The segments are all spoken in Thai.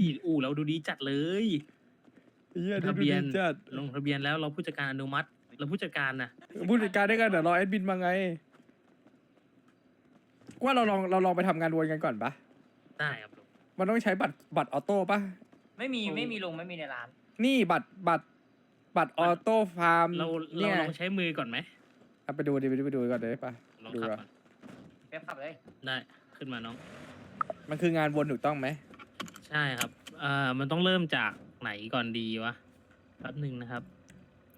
อีอู่เราดูดีจัดเลยเฮียทะเบียนดูดีจัดลงทะเบียนแล้วเราผู้จัดการอนุมัติเราผู้จัดการนะผู้จัดการได้กันเดี๋ยวรอแอดมินมาไงกูว่าเราลองเราลองไปทำงานวนกันก่อนปะได้ครับลุงมันต้องใช้บัตรบัตรออโต้ปะไม่มีไม่มีลงไม่มีในร้าน นี่บัตรบัตรบัตรออโต้ฟาร์มเราเราเนี่ยลองใช้มือก่อนไหมเอาไปดูดิไปดูไปดูก่อนเลยปะลองดูขับอะก่อนเป๊ปขับเลยได้ขึ้นมาน้องมันคืองานวนถูกต้องไหม ใช่ครับเอ่อมันต้องเริ่มจากไหนก่อนดีวะแป๊บหนึ่งนะครับ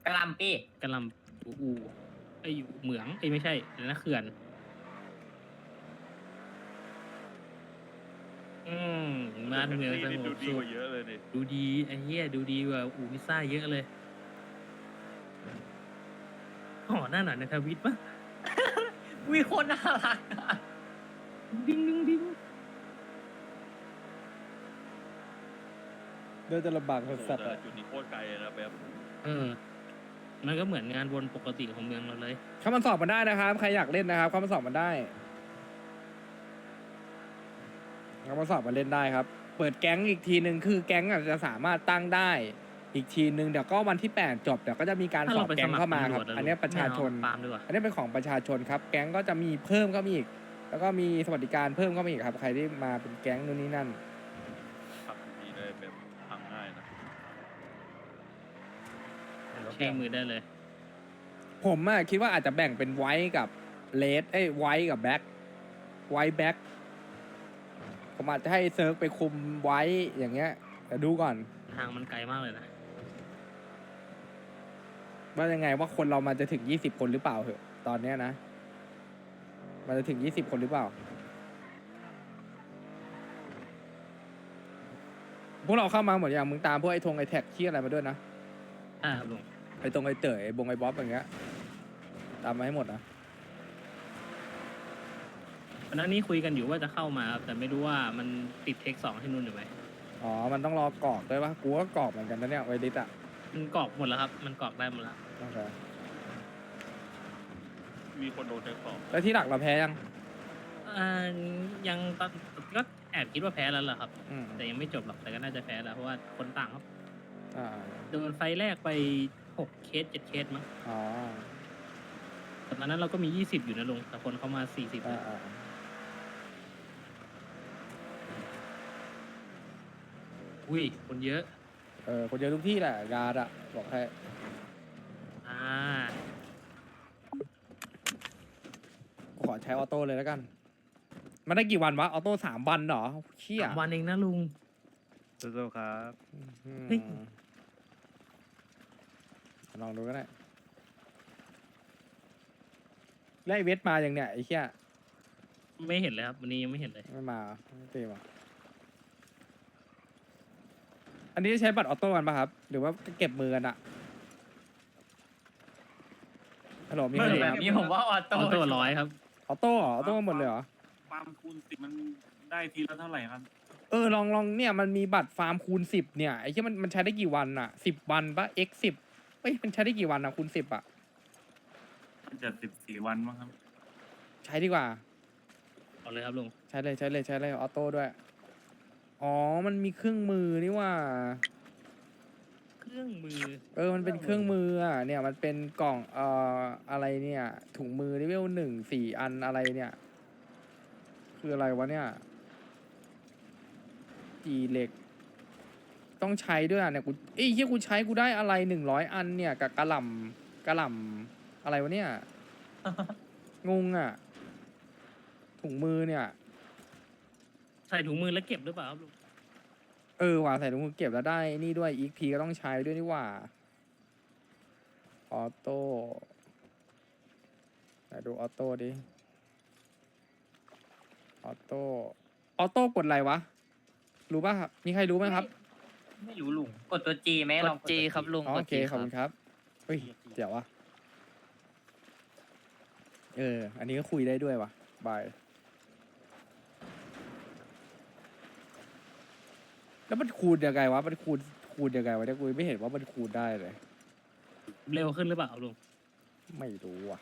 กระหลำปีกำลังอูอูไอยเหมืองไอยไม่ใช่เดี๋ยวนะเขื่อน อืมมาเหนือสงบดูดีสุกขว่าเยอะเลยดิดูดีไอ้เหี้ยดูดีกว่าอูพิซซ่าเยอะเลยห่อหน้าหน่อยในทวิตปะวิโคนน่ารักอะดิ้ง ดิ้งดิ้งเดินจะลำบากโอ้โหสัตว์แต่อะจุดนี้โคตรไกลเลยนะแบบเออ มันก็เหมือนงานวนปกติของเมืองเราเลย เข้ามาสอบมันได้นะครับ ใครอยากเล่นนะครับ เข้ามาสอบมันได้เข้ามาสอบมาเล่นได้ครับ เปิดแก๊งอีกทีหนึ่งคือแก๊งอาจจะสามารถตั้งได้ อีกทีหนึ่งเดี๋ยวก็วันที่แปดจบเดี๋ยวก็จะมีการถ้าสอเราบไปแก๊สงมัครเข้ามาครับตำวจะอันนี้ประชาชน ไม่เอฟาร์มดีกว่าอันนี้เป็นของประชาชนครับ แก๊งก็จะมีเพิ่มเข้ามาอีก แล้วก็มีสวัสดิการเพิ่มเข้ามาอีกครับ ใครที่มาเป็นแก๊งนู่นนี่นั่น ขับดีได้แบบทางง่ายนะ ใช้มือได้เลย ผมอะคิดว่าอาจจะแบ่งเป็นไวท์กับเลดเอ้ยไวท์กับแบ็คไวท์แบ็คผมอาจจะให้เซิร์ฟไปคุมไวท์อย่างเงี้ย แต่ดูก่อนทางมันไกลมากเลยนะว่ายังไงว่าคนเรามันจะถึงยี่สิบคนหรือเปล่าเหอะตอนเนี้ยนะ มันจะถึงยี่สิบคนหรือเปล่า พวกเราเข้ามาหมดอย่างมึงตามพวกไอ้ธงไอ้แท็กเชี่ยอะไรมาด้วยนะ อ่าครับลุง ไอ้ตรงไอ้เต๋อไอ้บงไอ้บ๊อบอย่างเงี้ยตามมาให้หมดนะวันนั้นนี้คุยกันอยู่ว่าจะเข้ามาครับแต่ไม่รู้ว่ามันติดเทคสองที่นู่นหรือไม่อ๋อมันต้องรอกรอกด้วยปะกูก็กรอกเหมือนกันนะเนี่ยไวริสอะมันกรอกหมดแล้วครับ มันกรอกได้หมดแล้วโอเคมีคนโดนแทงสองแล้วที่หลักเราแพ้ยังอ่ายังตอนก็แอบคิดว่าแพ้แล้วล่ะครับ อืมแต่ยังไม่จบหรอกแต่ก็น่าจะแพ้แล้วเพราะว่าคนต่างครับอ่า โดนไฟแรกไป หกเคสเจ็ดเคสมั้งอ๋อแต่ตอนนั้นเราก็มียี่สิบอยู่นะลุงแต่คนเข้ามาสี่สิบอ่าอ่าอุ้ยคนเยอะ เออคนเจอทุกที่แหละกาดอะบอกให้อ่า ขอใช้ออโต้เลยแล้วกัน มันได้กี่วันวะ ออโต้สามวันเหรอเชี่ยสามวันเองนะลุง สู้ๆครับ อืมเฮ้ย ลองดูก็ได้แล้วไอ้เวทมาอย่างเนี้ยไอ้เชี่ยไม่เห็นเลยครับวันนี้ยังไม่เห็นเลยไม่มาเหรอไม่ตีมาอันนี้ใช้บัตรออโต้กันป่ะครับ หรือว่าเก็บมือกันอะฮัลโหลมีใครไม่เห็นแบบนี้ผมว่าออโต้เอาตัวร้อยครับ ออโต้เหรอออโต้หมดเลยเหรอฟาร์มคูณสิบมันได้ทีละเท่าไหร่ครับ เออลองลองเนี่ยมันมีบัตรฟาร์มคูณสิบเนี่ยไอ้ที่มันมันใช้ได้กี่วันอะสิบวันปะ x สิบ เอ้ยมันใช้ได้กี่วันอะคูณสิบอะมันจะสิบสี่วันมั้งครับ ใช้ดีกว่า เอาเลยครับลุงใช้เลยใช้เลยใช้เลยออโต้ด้วย อ๋อ มันมีเครื่องมือนี่ว่า เครื่องมือ เออ มันเป็นเครื่องมืออะ เนี่ย มันเป็นกล่อง เอ่อ อะไรเนี่ย ถุงมือเลเวลหนึ่งสี่อันอะไรเนี่ย คืออะไรวะเนี่ยจีเหล็ก ต้องใช้ด้วยอะเนี่ยกูเอ้ยที่กูใช้กูได้อะไรหนึ่งร้อยอันเนี่ยกับกระหล่ำกระหล่ำอะไรวะเนี่ยงงอะถุงมือเนี่ย ใส่ถุงมือแล้วเก็บหรือเปล่าครับลุงเออว่ะใส่ถุงมือเก็บแล้วได้นี่ด้วยอีกพีก็ต้องใช้ด้วยนี่หว่าออโต้ไหนดูออโต้ดิออโต้ออโต้กดอะไรวะ รู้ป่ะครับมีใครรู้ไหมครับ ไม่รู้ลุงกดตัวจีไหมลองกด G ครับลุงอ๋อกโอดเค G ขอบคุณครับเฮ้ยเดี๋ยววะเออ อันนี้ก็คุยได้ด้วยวะบายแล้วมันคูณยังไงวะมันคูณคูณยังไงวะเนี่ยกูไม่เห็นว่ามันคูณได้เลย เร็วขึ้นหรือเปล่าครับลุงไม่รู้อะ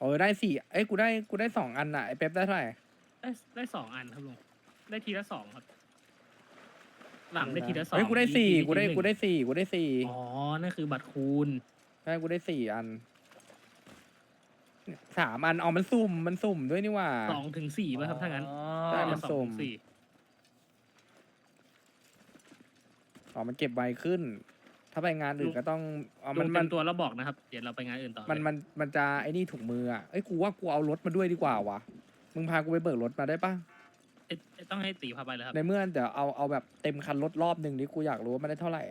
เออได้สี่เอ้ยกูได้กูได้สองอันน่ะไอ้เป๊ปได้เท่าไหร่ ได้ได้สองอันครับลุงได้ทีละสองครับ หลังได้ทีละสองเฮ้ยกูได้สี่ทีกูได้ทีละหนึ่งกูได้สี่กูได้สี่อ๋อนั่นคือบัตรคูณใช่กูได้สี่อันสามอันเอามันสุ่มมันสุ่มด้วยนี่หว่า สองถึงสี่ป่ะครับถ้างั้นใช่ มันสองสุ่มถึงสี่อ๋อมันเก็บไวขึ้น ถ้าไปงานอื่นก็ต้องอ๋อลุมันงมัเป็นนตัวแล้วบอกนะครับ เดี๋ยวเราไปงานอื่นต่อมันเลยมันมันจะไอ้นี่ถุงมืออะเอ้ยกูว่ากูเอารถมาด้วยดีกว่าวะมึงพากูไปเบิกรถมาได้ปะเอ๊ะต้องให้ตีพาไปแล้วครับในเมื่อเดี๋ยวเอาเอาแบบเต็มคันรถรอบหนึ่งดิกูอยากรู้ว่ามันได้เท่าไหร่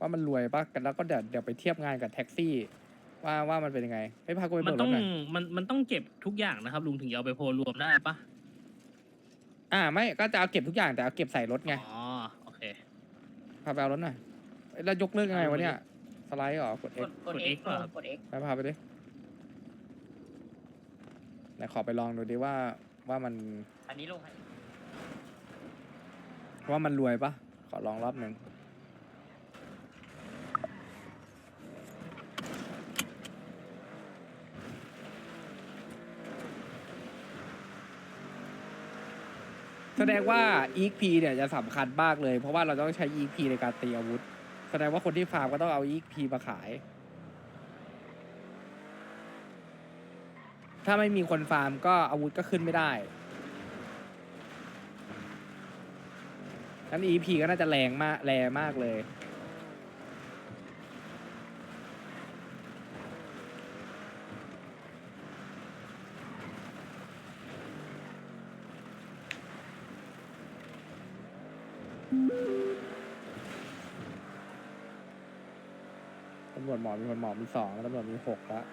ว่ามันรวยปะกันแล้วก็เดี๋ยวเดี๋ยวไปเทียบงานกับแท็กซี่ ว่าว่ามันเป็นยังไงไม่พากูไปมันเบิกรต้อถงหน่อยมันมันต้องเก็บทุกอย่างนะครับ ลุงถึงจะเอาไปโพลรวมได้ปะอ่าไม่ก็จะเอาเก็บทุกอย่างแต่เอาเก็บใส่รถไงอ๋อโอเค พาไปเอารถหน่อยเอ้ย แล้วยกเลิกยังไงวะเนี่ย สไลด์เหรอกด ก X ดกดกด X X เหรอครับ กด X ไปพาไปดิไหนขอไปลองดูดิว่าว่ามันอันนี้ลงให้ว่ามันรวยปะขอลองรอบหนึ่งแสดงว่า EXP เนี่ยจะสำคัญมากเลย เพราะว่าเราต้องใช้ EXP ในการตีอาวุธแส ดงว่าคนที่ฟาร์มก็ต้องเอา EXP มาขาย ถ้าไม่มีคนฟาร์มก็อาวุธก็ขึ้นไม่ได้งั้น EP ก็น่าจะแรงมากแรงมากเลยตำรวจหมอมีคนหมอมีสองแล้วตำรวจมีหกแล้ว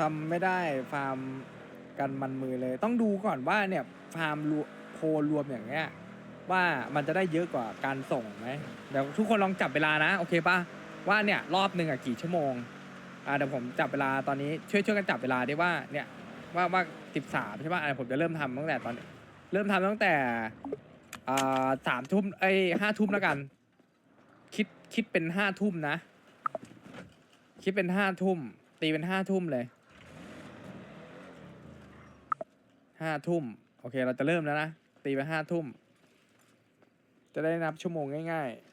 ทำไม่ได้ฟาร์มกันมันมือเลย ต้องดูก่อนว่าเนี่ยฟาร์มรวโพลรวมอย่างเงี้ยว่ามันจะได้เยอะกว่าการส่งไหมเดี๋ยวทุกคนลองจับเวลานะโอเคปะว่าเนี่ยรอบหนึ่งอะกี่ชั่วโมงอ่าเดี๋ยวผมจับเวลาตอนนี้ช่วยช่วยกันจับเวลาได้ว่าเนี่ยว่าว่าสิบสามใช่ปะอ่าผมจะเริ่มทำตั้งแต่ตอน เริ่มทำตั้งแต่อ่าสามทุ่มเอ้ยห้าทุ่มแล้วกัน คิดคิดเป็นห้าทุ่มนะ คิดเป็นห้าทุ่ม ตีเป็นห้าทุ่มเลย ห้าทุ่มโอเค เราจะเริ่มแล้วนะ ตีไปห้าทุ่ม จะได้นับชั่วโมงง่าย ๆ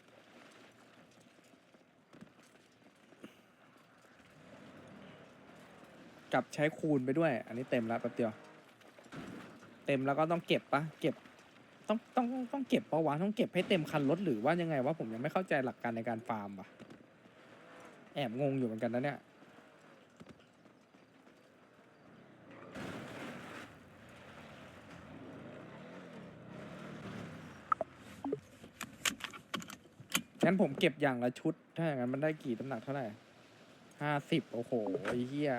กับใช้คูณไปด้วย อันนี้เต็มแล้วแป๊บเดียว เต็มแล้วก็ต้องเก็บปะเก็บ ต้องต้องต้องเก็บปะวะต้องเก็บให้เต็มคันรถหรือว่ายังไงวะผมยังไม่เข้าใจหลักการในการฟาร์มปะแอบงงอยู่เหมือนกันนะเนี่ย งั้นผมเก็บอย่างละชุด ถ้าอย่างนั้นมันได้กี่น้ำหนักเท่าไหร่ห้าสิบโอ้โหไอ้เหี้ย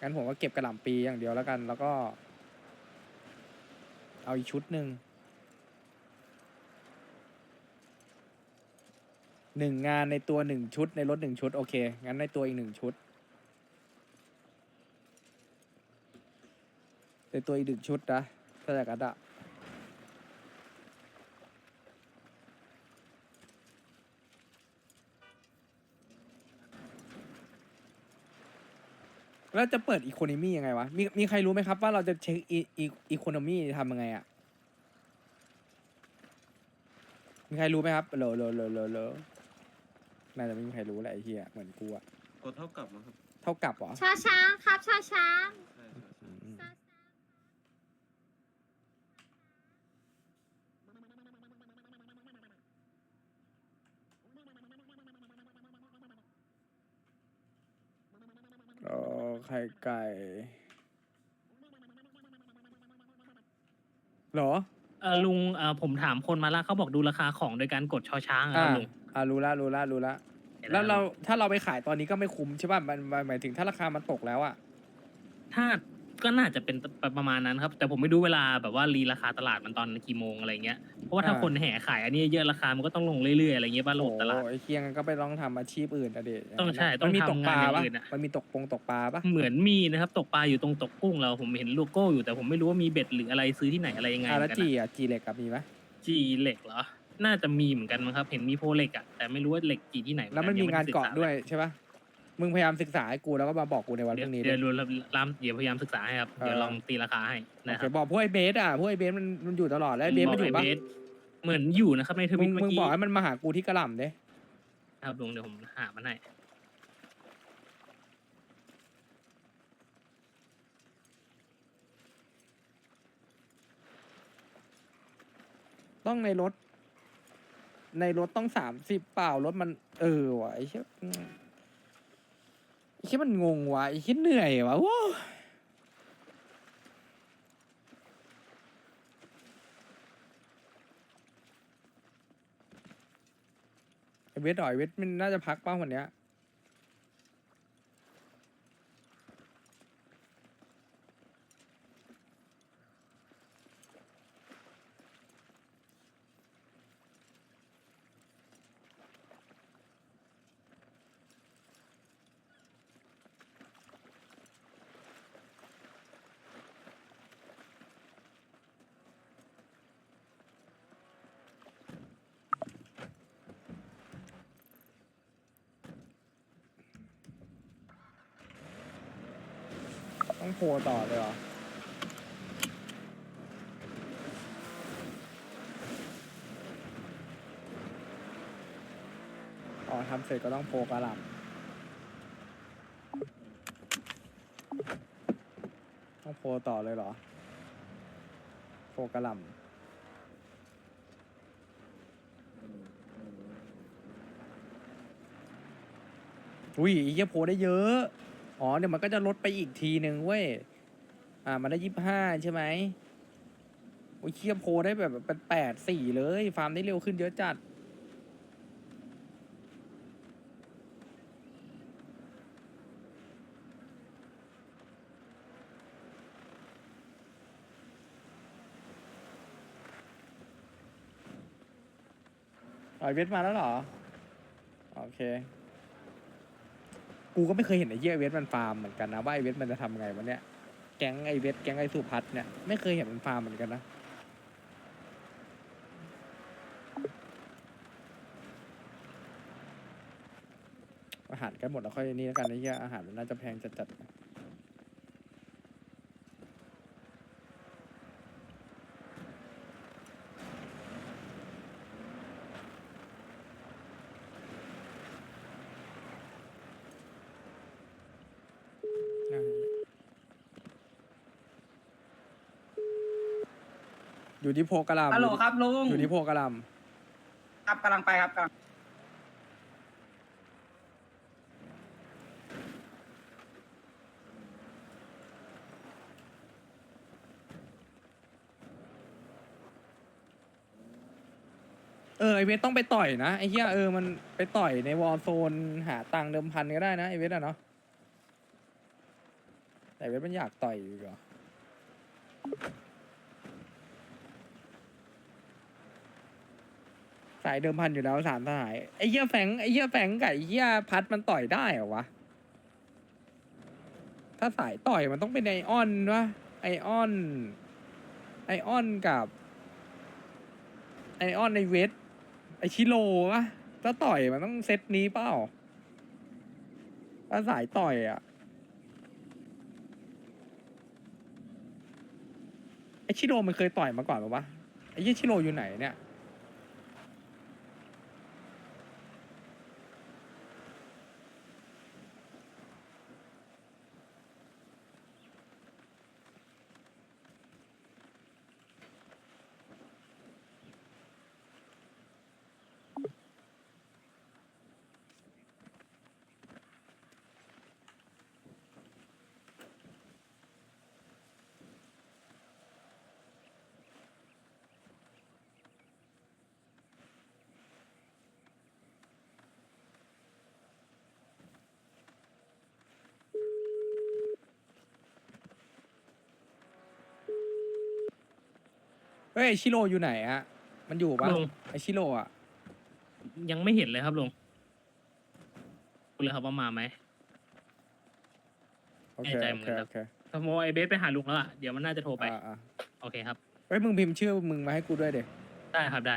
งั้นผมก็เก็บกระหล่ำปีอย่างเดียวแล้วกัน แล้วก็ เอาอีกชุดหนึ่งหนึ่งงานในตัวหนึ่งชุดในรถหนึ่งชุด โอเค งั้นในตัวอีกหนึ่งชุด ในตัวอีกหนึ่งชุดนะถ้าอยางนั้นอะ แล้วจะเปิดอีโคโนมียังไงวะ มีมีใครรู้ไหมครับว่าเราจะเช็คอีอีอีโคโนมีทำยังไงอะ่ะมีใครรู้ไหมครับโหลโหลโหลโหลโหลน่าจะไม่มีใครรู้แหละไอ้เหี้ยเหมือนกูอะกดเท่ากับนะครับ เท่ากับเหรอชาช้างครับชาช้าง ใช่ครับ อืม ชา ไข่ไก่ เหรอ เออลุงเออผมถามคนมาแล้วเขาบอกดูราคาของโดยการกดชอช้างอะคอ่ารับลุงอ่ารู้ละรู้ละรู้ละ แล้วเราถ้าเราไปขายตอนนี้ก็ไม่คุ้มใช่ป่ะมันมันหมายถึงถ้าราคามันตกแล้วอะถ้า ก็น่าจะเป็นประมาณนั้นครับ แต่ผมไม่รู้เวลาแบบว่ารีราคาตลาดมันตอนกี่โมงอะไรเงี้ยเพราะว่าถ้าคนแห่ขายอันนี้เยอะราคามันก็ต้องลงเรื่อยๆอะไรเงี้ยบ้านโหลโอ้ดตลาดไอ้เคียงก็ไปลองทำอาชีพอื่นอะเด็ต้องใช่ต้องมันมีตกปลาทำงานอย่างปะอื่นอะมันมีตกปงตกปลาปะเหมือนมีนะครับตกปลาอยู่ตรงตกกุ้งเราผมเห็นโลโก้อยู่แต่ผมไม่รู้ว่ามีเบ็ดหรืออะไรซื้อที่ไหนอะไรยังไงอ่าเหมืแล้วอนกันจีอะอะจีเหล็กกับมีไหมจีเหล็กเหรอน่าจะมีเหมือนกันมั้งครับ เห็นมีโพเหล็กอะแต่ไม่รู้ว่าเหล็กจีที่ไหนเหอแล้วมันยัมีไได้งานศึษเกาะด้วยใช่ปะ มึงพยายามศึกษาให้กูแล้วก็มาบอกกูในวันพเดี๋ยวรุ่งนี้เดี๋ยวดิรู้แล้วรามเดี๋ยวพยายามศึกษาให้ครับเออเดี๋ยวลองตีราคาให้โอนะเคครับบอกพวกไอ้เบสอะพวกไอ้เบสมันมันอยู่ตลอดแล้วไอ้เบสมันอยู่บปะไเบสเหมือนอยู่นะครับในทมึวิงตเมื่มึองกี้บอกให้มันมาหากูที่กระหล่ำเด้ครับลุงเดี๋ยวผมหามันให้ต้องในรถ ในรถต้องสามสิบเปล่ารถมันเออว่ะไอ้เชี่ยอืม ไอ้เชี่ยมันงงว่ะไอ้เชี่ยเหนื่อยว่ะโว้ไอ้เวทหน่อยเวทมันน่าจะพักป้าวันเนี้ย โพต่อเลยเหรออ๋อทำเสร็จก็ต้องโพกระหล่ำต้องโพต่อเลยเหรอ โพกระหล่ำอุ้ยอีกโพได้เยอะ อ๋อเดี๋ยวมันก็จะลดไปอีกทีหนึ่งเว้ย อ่า มันได้ยี่ห้าใช่ไหมโอ้ยเคียโพได้แบบเป็นแปดสี่เลย ฟาร์มได้เร็วขึ้นเยอะจัด อ๋อไอเวทมาแล้วเหรอ โอเค กูก็ไม่เคยเห็นไอ้เหี้ยไอเวทมันฟาร์มเหมือนกันนะว่าไอเวทมันจะทำไงวันเนี้ยแก๊งไอเวทแก๊งไอสุพัฒน์เนี่ยไม่เคยเห็นมันฟาร์มเหมือนกันนะอาหารกันหมดแล้วค่อยนี่แล้วกันไอ้เหี้ยอาหารมันน่าจะแพงจัดๆ อยู่ที่โพกระหลำฮัลโหลครับลุงอยู่ที่โพกระหลครับกำลังไปครับกำลังำเออไอเวทต้องไปต่อยนะไอเหี้ยเออมันไปต่อยในวอลโซนหาตังค์เดิมพันก็ได้นะไอเวทอะเนาะแต่เวทมันอยากต่อยอยู่เหรอ สายเดิมพันอยู่แล้วสามสหายไอ้เหี้ยแฝงไอ้เหี้ยแฝงกับไอเหี้ยพัดมันต่อยได้เหรอวะถ้าสายต่อยมันต้องเป็นไอออนวะไอออน ไอออนกับ ไอออนไอเวทไอชิโร่วะถ้าต่อยมันต้องเซตนี้เปล่าถ้าสายต่อยอะไอชิโรมันเคยต่อยมาก่อนปะวะไอเยี่ชิโรอยู่ไหนเนี่ย เฮ้ยไอ้ชิโร่อยู่ไหนอะมันอยู่ปะลุง ไอชิโร่อะยังไม่เห็นเลยครับลุงคุณเลยครับว่ามาไหม โอเคแน่ใจโอเหมืเคอนกัน โอเคสมมติไอเบสไปหาลุงแล้วอะ เดี๋ยวมันน่าจะโทรไป อ่าอ่าโอเคครับ เฮ้ยมึงพิมพ์ชื่อมึงมาให้กูด้วยเด็ได้ครับได้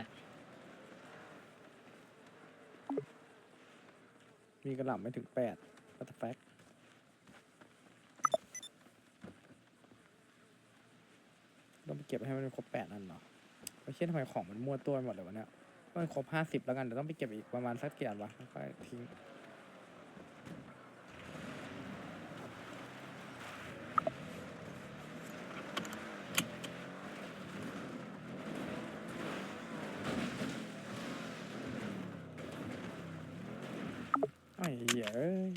มีกระหล่ำไม่ถึงแปดวัตแฟกต้องไป เก็บให้มันครบแปดอันเนาะไม่ใช่ทำไมของมันมั่วตัวไปหมดเลยวะเนี่ยต้องให้ครบห้าสิบแล้วกันเดี๋ยวต้องไปเก็บอีกประมาณสักเกี่อันวะแล้วค่อยทิ้งไอ้เหี้ยเอ้ย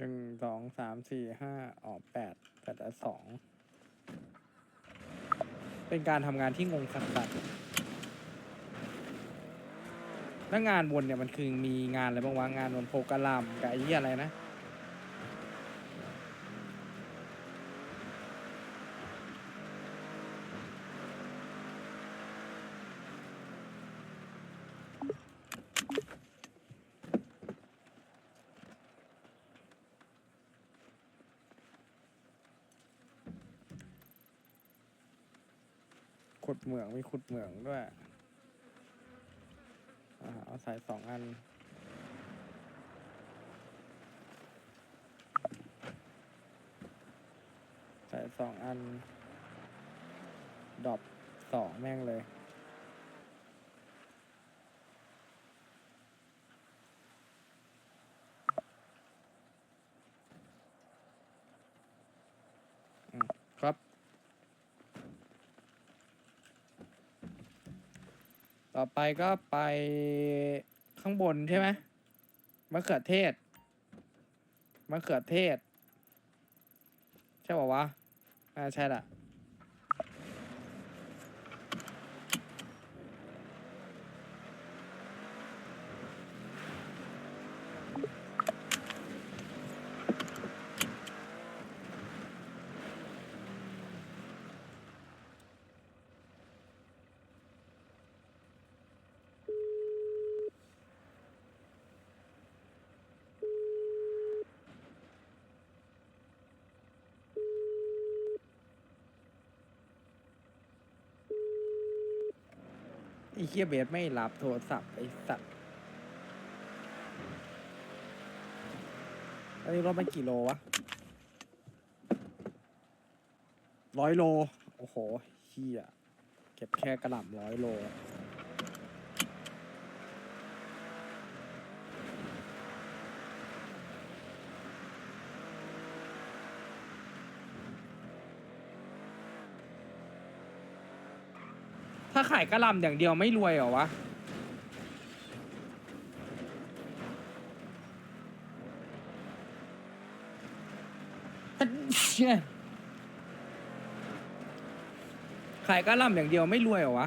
หนึ่งสองสามสี่ห้าออกแปดแปดและสองเป็นการทำงานที่งงสัสๆแล้วงานวนเนี่ยมันคือมีงานอะไรบ้างวะงานวนโพกระลำกับไอ้อะไรนะ ขุดเหมืองมีขุดเหมืองด้วยอ่าเอาใส่สองอันใส่สองอันดอบสองแม่งเลย อืมครับ ต่อไปก็ไปข้างบนใช่ไหมมะเขือเทศมะเขือเทศ ใช่ป่าวะ อ่าใช่ละ อ้เคียเบสไม่รับโทรศัพท์ไอ้สัตว์อันนี้รถมันกี่โลวะร้อยโล โอ้โหเฮียเก็บแค่กระหล่ำร้อยโลาขายกระหลำอย่างเดียวไม่รวยเหรอวะ ขายกระหลำอย่างเดียวไม่รวยเหรอวะ